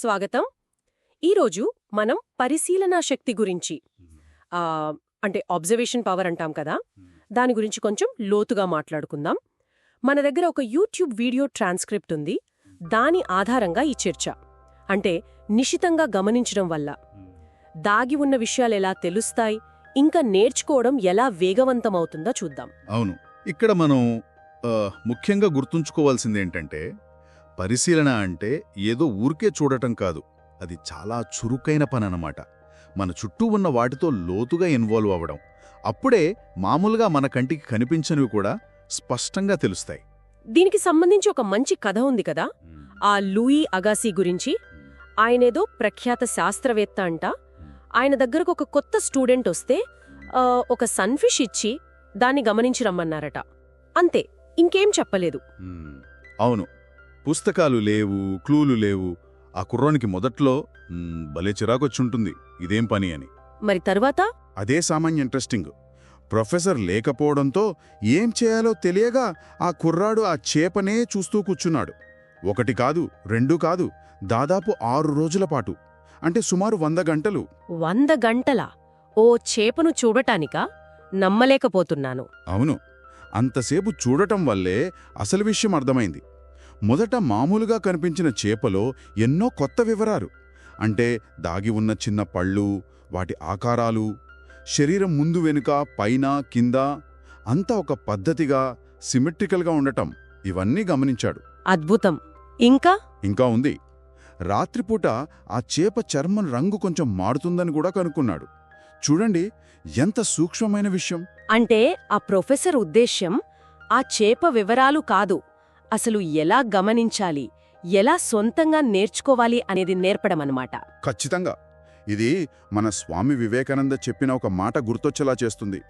స్వాగతం. ఈరోజు మనం పరిశీలనా శక్తి గురించి అంటే అబ్జర్వేషన్ పవర్ అంటాం కదా? దాని గురించి కొంచెం లోతుగా మాట్లాడుకుందాం. మన దగ్గర ఒక యూట్యూబ్ వీడియో ట్రాన్స్క్రిప్ట్ ఉంది. దాని ఆధారంగా ఈ చర్చ. అంటే నిశితంగా గమనించడం వల్ల. దాగి ఉన్న విషయాలు ఎలా తెలుస్తాయి? ఇంకా నేర్చుకోవడం ఎలా వేగవంతమవుతుందో చూద్దాం. అవును. ఇక్కడ మనం ముఖ్యంగా గుర్తుంచుకోవాల్సింది ఏంటంటే పరిశీలన అంటే ఏదో ఊరికే చూడటం కాదు. అది చాలా చురుకైన పని అన్నమాట. మన చుట్టూ ఉన్న వాటితో లోతుగా ఇన్వాల్వ్ అవ్వడం. అప్పుడే మామూలుగా మన కంటికి కనిపించనివి కూడా స్పష్టంగా తెలుస్తాయి. దీనికి సంబంధించి ఒక మంచి కథ ఉంది కదా? ఆ లూయి అగాసి గురించి. ఆయనేదో ప్రఖ్యాత శాస్త్రవేత్త అంట. ఆయన దగ్గరకు ఒక కొత్త స్టూడెంట్ వస్తే ఒక సన్ఫిష్ ఇచ్చి దాన్ని గమనించి రమ్మన్నారట. అంతే ఇంకేం చెప్పలేదు. అవును. పుస్తకాలు లేవు క్లూలు లేవు. ఆ కుర్రోనికి మొదట్లో భలే చిరాకొచ్చుంటుంది ఇదేం పని అని. మరి తర్వాత? అదే సామాన్య ఇంట్రెస్టింగ్. ప్రొఫెసర్ లేకపోవడంతో ఏం చేయాలో తెలియగా ఆ కుర్రాడు ఆ చేపనే చూస్తూ కూర్చున్నాడు. ఒకటి కాదు రెండు కాదు దాదాపు ఆరు రోజుల పాటు. అంటే సుమారు వంద గంటలు. వంద గంటల? ఓ చేపను చూడటానికా? నమ్మలేకపోతున్నాను. అవును. అంతసేపు చూడటం వల్లే అసలు విషయం అర్థమైంది. మొదట మామూలుగా కనిపించిన చేపలో ఎన్నో కొత్త వివరాలు. అంటే దాగి ఉన్న చిన్న పళ్ళు వాటి ఆకారాలు శరీరం ముందు వెనుక పైన కింద అంతా ఒక పద్ధతిగా సిమెట్రికల్గా ఉండటం ఇవన్నీ గమనించాడు. అద్భుతం. ఇంకా? ఇంకా ఉంది. రాత్రిపూట ఆ చేప చర్మం రంగు కొంచెం మారుతుందని కూడా కనుక్కున్నాడు. చూడండి ఎంత సూక్ష్మమైన విషయం. అంటే ఆ ప్రొఫెసర్ ఉద్దేశ్యం ఆ చేప వివరాలు కాదు. అసలు ఎలా గమనించాలి ఎలా సొంతంగా నేర్చుకోవాలి అనేది నేర్పడమన్నమాట. ఖచ్చితంగా. ఇది మన స్వామి వివేకానంద చెప్పిన ఒక మాట గుర్తొచ్చేలా చేస్తుంది.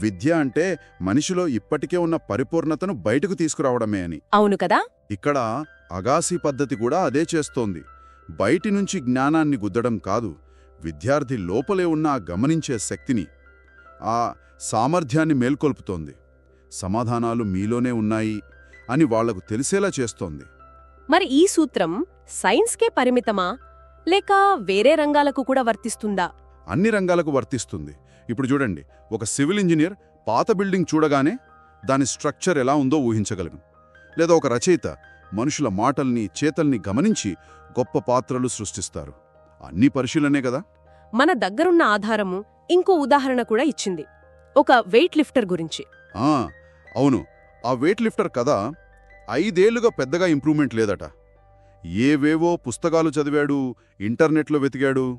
విద్య అంటే మనిషిలో ఇప్పటికే ఉన్న పరిపూర్ణతను బయటకు తీసుకురావడమే అని. అవును కదా? ఇక్కడ అగాసి పద్ధతి కూడా అదే చేస్తోంది. బయటి నుంచి జ్ఞానాన్ని గుద్దడం కాదు విద్యార్థి లోపలే ఉన్న ఆ గమనించే శక్తిని ఆ సామర్థ్యాన్ని మేల్కొల్పుతోంది. సమాధానాలు మీలోనే ఉన్నాయి. అని వాళ్ళకు తెలిసేలా చేస్తోంది. మరి ఈ సూత్రం సైన్స్కే పరిమితమా? లేక వేరే రంగాలకు కూడా వర్తిస్తుందా? అన్ని రంగాలకు వర్తిస్తుంది. ఇప్పుడు చూడండి ఒక సివిల్ ఇంజనీర్ పాత బిల్డింగ్ చూడగానే దాని స్ట్రక్చర్ ఎలా ఉందో ఊహించగలను. లేదా ఒక రచయిత మనుషుల మాటల్ని చేతల్ని గమనించి గొప్ప పాత్రలు సృష్టిస్తారు. అన్నీ పరిశీలనే కదా? మన దగ్గరున్న ఆధారము ఇంకో ఉదాహరణ కూడా ఇచ్చింది. ఒక వెయిట్ లిఫ్టర్ గురించి. అవును. ఆ వెయిట్ లిఫ్టర్ కథ ఐదేళ్ళుగా పెద్దగా ఇంప్రూవ్మెంట్ లేదట. ఏవేవో పుస్తకాలు చదివాడు ఇంటర్నెట్లో వెతికాడు.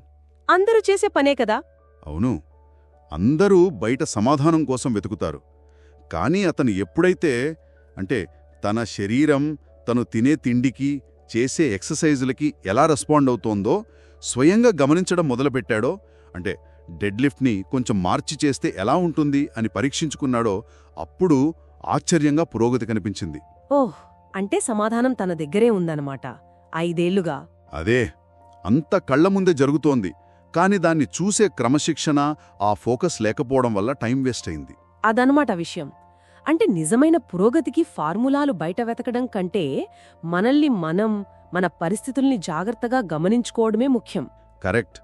అందరూ చేసే పనే కదా? అవును. అందరూ బయట సమాధానం కోసం వెతుకుతారు. కానీ అతను ఎప్పుడైతే అంటే తన శరీరం తను తినే తిండికి చేసే ఎక్సర్సైజులకి ఎలా రెస్పాండ్ అవుతోందో స్వయంగా గమనించడం మొదలుపెట్టాడో అంటే డెడ్ లిఫ్ట్ని కొంచెం మార్చి చేస్తే ఎలా ఉంటుంది అని పరీక్షించుకున్నాడో అప్పుడు ఆశ్చర్యంగా పురోగతి కనిపించింది. ఓహ్ అంటే సమాధానం తన దగ్గరే ఉందన్నమాట. ఐదేళ్ళుగా. అదే అంత కళ్ళ ముందే జరుగుతోంది. కాని దాన్ని చూసే క్రమశిక్షణ ఆ ఫోకస్ లేకపోవడం వల్ల టైం వేస్ట్ అయింది. అదనమాట విషయం. అంటే నిజమైన పురోగతికి ఫార్ములాలు బయట వెతకడం కంటే మనల్ని మనం మన పరిస్థితుల్ని జాగ్రత్తగా గమనించుకోవడమే ముఖ్యం. కరెక్ట్.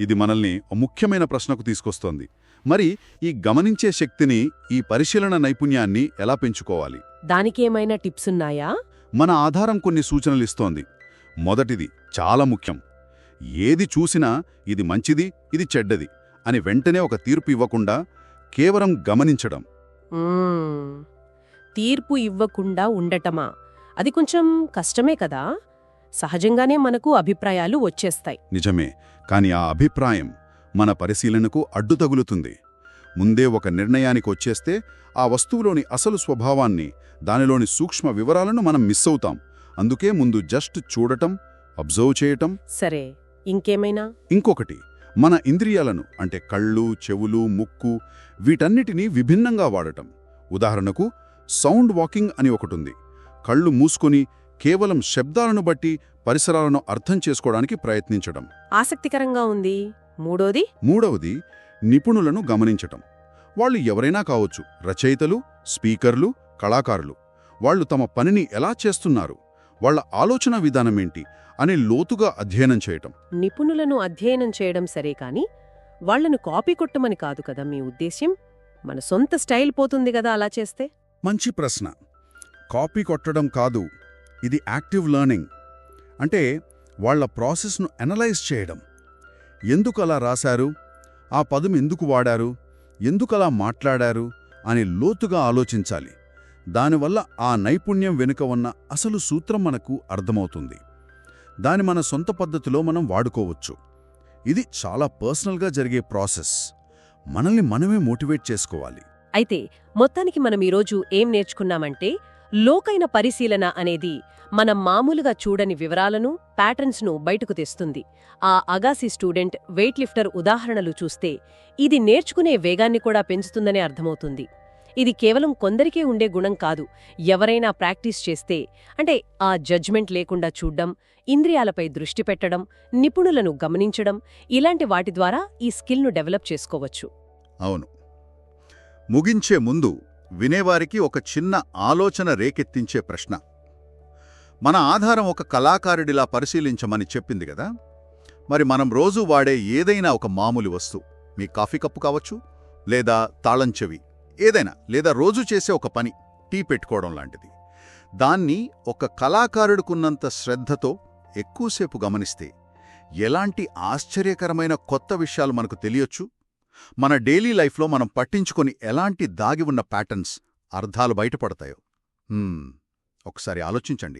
ఇది మనల్ని ముఖ్యమైన ప్రశ్నకు తీసుకొస్తోంది. మరి ఈ గమనించే శక్తిని ఈ పరిశీలన నైపుణ్యాన్ని ఎలా పెంచుకోవాలి? దానికేమైనా టిప్సున్నాయా? మన ఆధారం కొన్ని సూచనలిస్తోంది మొదటిది చాలా ముఖ్యం. ఏది చూసినా ఇది మంచిది ఇది చెడ్డది అని వెంటనే ఒక తీర్పు ఇవ్వకుండా కేవలం గమనించడం. తీర్పు ఇవ్వకుండా ఉండటమా? అది కొంచెం కష్టమే కదా? సహజంగానే మనకు అభిప్రాయాలు వచ్చేస్తాయి. నిజమే కాని ఆ అభిప్రాయం మన పరిశీలనకు అడ్డు తగులుతుంది. ముందే ఒక నిర్ణయానికి వచ్చేస్తే ఆ వస్తువులోని అసలు స్వభావాన్ని దానిలోని సూక్ష్మ వివరాలను మనం మిస్ అవుతాం. అందుకే ముందు జస్ట్ చూడటం అబ్జర్వ్ చేయటం. సరే ఇంకేమైనా? ఇంకొకటి మన ఇంద్రియాలను అంటే కళ్ళు చెవులు ముక్కు వీటన్నిటినీ విభిన్నంగా వాడటం. ఉదాహరణకు సౌండ్ వాకింగ్ అని ఒకటుంది. కళ్ళు మూసుకొని కేవలం శబ్దాలను బట్టి పరిసరాలను అర్థం చేసుకోవడానికి ప్రయత్నించడం ఆసక్తికరంగా ఉంది. మూడోది? మూడవది నిపుణులను గమనించటం. వాళ్ళు ఎవరైనా కావచ్చు రచయితలు స్పీకర్లు కళాకారులు. వాళ్ళు తమ పనిని ఎలా చేస్తున్నారు? వాళ్ళ ఆలోచన విధానమేంటి అని లోతుగా అధ్యయనం చేయటం. నిపుణులను అధ్యయనం చేయడం సరే కాని వాళ్ళను కాపీ కొట్టమని కాదు కదా మీ ఉద్దేశ్యం? మన సొంత స్టైల్ పోతుంది కదా అలా చేస్తే? మంచి ప్రశ్న. కాపీ కొట్టడం కాదు ఇది యాక్టివ్ లెర్నింగ్. అంటే వాళ్ళ ప్రాసెస్ను అనలైజ్ చేయడం. ఎందుకు అలా రాశారు? ఆ పదం ఎందుకు వాడారు? ఎందుకలా మాట్లాడారు? అని లోతుగా ఆలోచించాలి. దానివల్ల ఆ నైపుణ్యం వెనుక ఉన్న అసలు సూత్రం మనకు అర్థమవుతుంది. దాని మన సొంత పద్ధతిలో మనం వాడుకోవచ్చు. ఇది చాలా పర్సనల్గా జరిగే ప్రాసెస్. మనల్ని మనమే మోటివేట్ చేసుకోవాలి. అయితే మొత్తానికి మనం ఈరోజు ఏం నేర్చుకున్నామంటే లోకైన పరిశీలన అనేది మనం మామూలుగా చూడని వివరాలను ప్యాటర్న్స్ను బయటకు తెస్తుంది. ఆ అగాసి స్టూడెంట్ వెయిట్ లిఫ్టర్ ఉదాహరణలు చూస్తే ఇది నేర్చుకునే వేగాన్ని కూడా పెంచుతుందనే అర్థమవుతుంది. ఇది కేవలం కొందరికే ఉండే గుణం కాదు ఎవరైనా ప్రాక్టీస్ చేస్తే అంటే ఆ జడ్జ్మెంట్ లేకుండా చూడ్డం ఇంద్రియాలపై దృష్టి పెట్టడం నిపుణులను గమనించడం ఇలాంటి వాటి ద్వారా ఈ స్కిల్ను డెవలప్ చేసుకోవచ్చు. అవును. ముగించే ముందు వినేవారికి ఒక చిన్న ఆలోచన రేకెత్తించే ప్రశ్న. మన ఆధారం ఒక కళాకారుడిలా పరిశీలించమని చెప్పింది కదా మరి మనం రోజూ వాడే ఏదైనా ఒక మామూలు వస్తువు మీ కాఫీ కప్పు కావచ్చు లేదా తాళంచెవి ఏదైనా లేదా రోజు చేసే ఒక పని టీ పెట్టుకోవడం లాంటిది. దాన్ని ఒక కళాకారుడికున్నంత శ్రద్ధతో ఎక్కువసేపు గమనిస్తే ఎలాంటి ఆశ్చర్యకరమైన కొత్త విషయాలు మనకు తెలియొచ్చు? మన డైలీ లైఫ్లో మనం పట్టించుకొని ఎలాంటి దాగి ఉన్న ప్యాటర్న్స్ అర్థాలు బయటపడతాయో. ఒకసారి ఆలోచించండి.